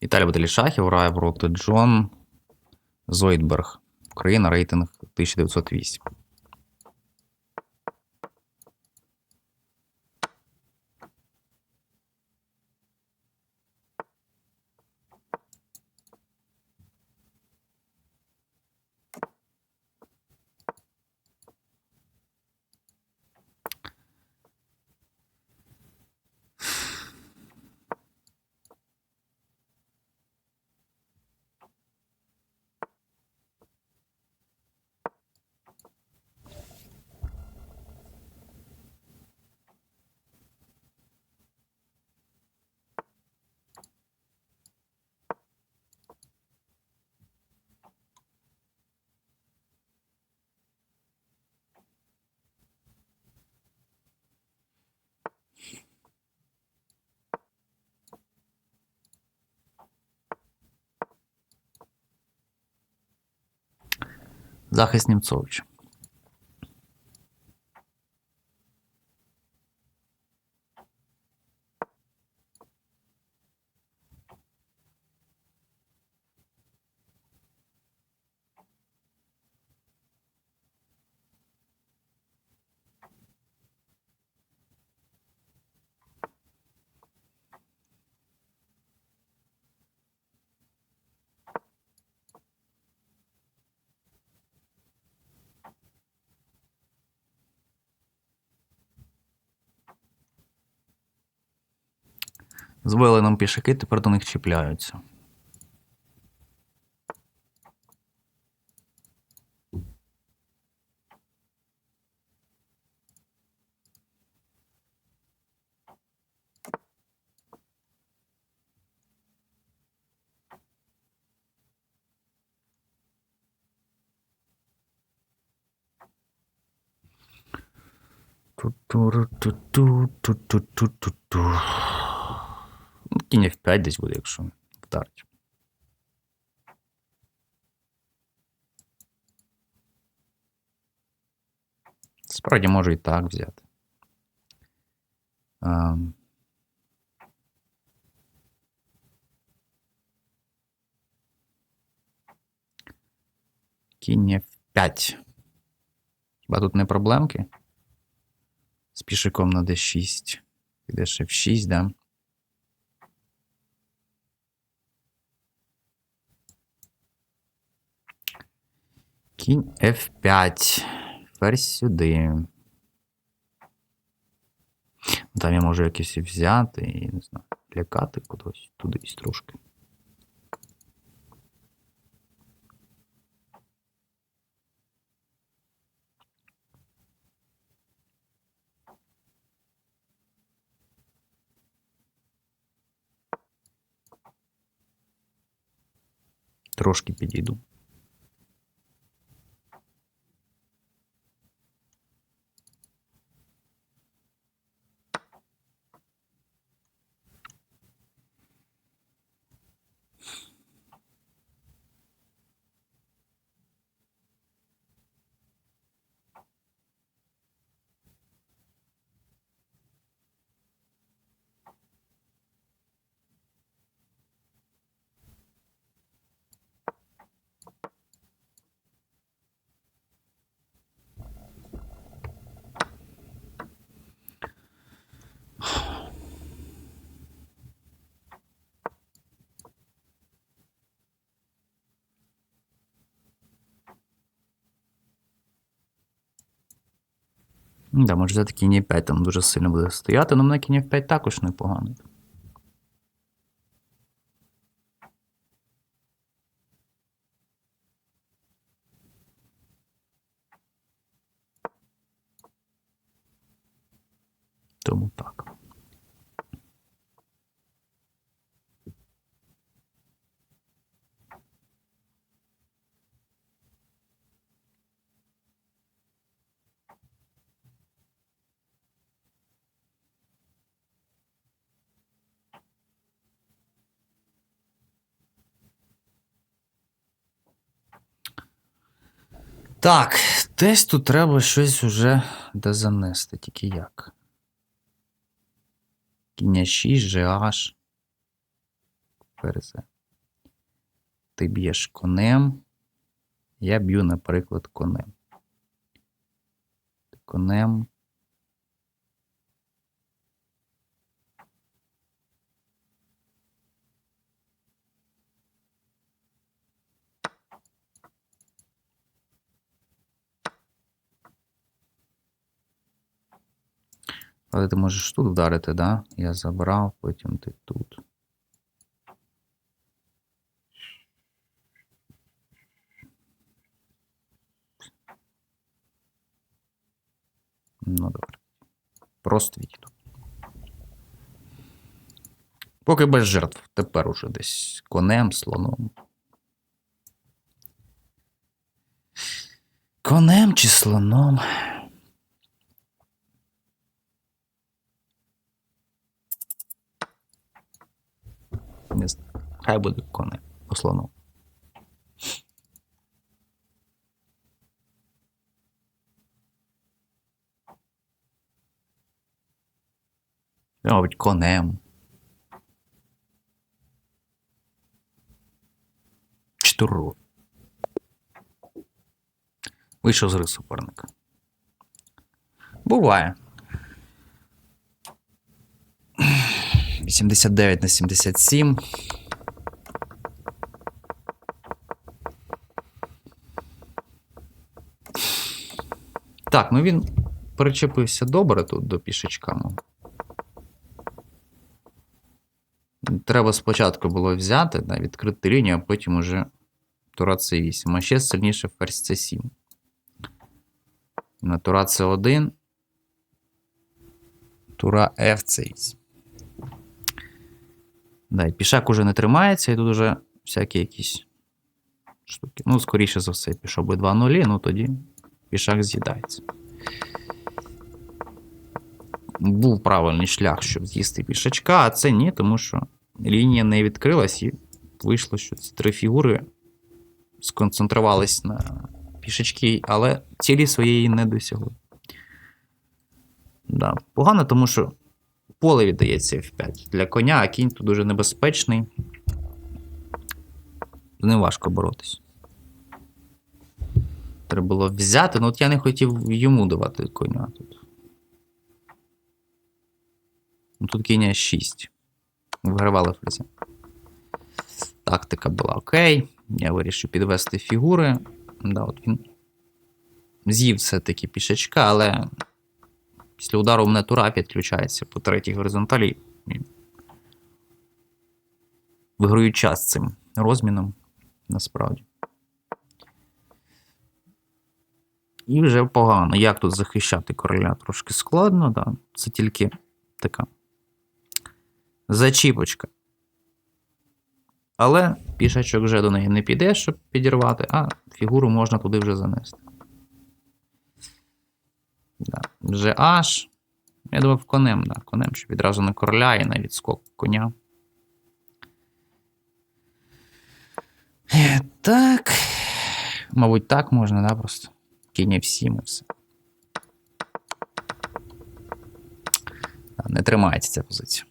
Італія Баталій Шахів, грає проти Джон Зойдберг. Україна, рейтинг 1908. Захист Німцович. Звели нам пішаки, тепер до них чіпляються. Ту-ту-ру-ту-ту-ту-ту-ту-ту. Кінь F5 десь буде, якщо вдарить. Справді можу і так взяти. Ем. Кінь F5. Хіба тут не проблемки? З пішиком на D6. Підеш F6, да? Кінь F5. Ферзь сюди. Там я можу якось і взяти і не знаю, лякати кудись тудись трошки. Трошки підійду. Да, може взяти кінь 5 там дуже сильно буде стояти, але мене кінь 5 також непогано. Тому так. Так, десь тут треба щось уже дозанести, тільки як. Кіння 6, GH. ферзь. Ти б'єш конем. Я б'ю, наприклад, конем. Конем. Але ти можеш тут вдарити, да? Я забрав, потім ти тут. Ну, добре. Просто відійду. Поки без жертв. Тепер уже десь конем, слоном. Конем чи слоном? Не знаю. Хай буде конем по слону. Мабуть, конем. Чи туру. Вийшов з гри суперника. Буває. 89 на 77. Так, ну він причепився добре тут до пішечка. ну. Треба спочатку було взяти, да, відкрити лінію, а потім уже тура С8. А ще сильніше ферзь С7. На тура С1. Тура F8. Да, і пішак уже не тримається, і тут уже всякі якісь штуки. Ну, скоріше за все, пішов би 2 нулі, ну тоді пішак з'їдається. Був правильний шлях, щоб з'їсти пішачка, а це ні, тому що лінія не відкрилась, і вийшло, що ці три фігури сконцентрувались на пішачки, але цілі своєї не досягли. Да. Погано, тому що поле віддається F5 для коня, а кінь тут дуже небезпечний. З ним важко боротись. Треба було взяти, ну от я не хотів йому давати коня тут. Ну, Тут кінь 6. Вигравали фрезі. Тактика була окей. Я вирішив підвести фігури. Да, от він з'їв все-таки пішачка, але після удару мене тура підключається по третій горизонталі. І Виграю час цим розміном, насправді. І вже погано. Як тут захищати короля трошки складно, да. Це тільки така зачіпочка. Але пішачок вже до неї не піде, щоб підірвати, а фігуру можна туди вже занести. Да. Аж. Я думав, конем, да, конем, щоб відразу на короля і на відскок коня. Е, Так. Мабуть, так можна, да, просто. Кінь всім і все. Не тримається ця позиція.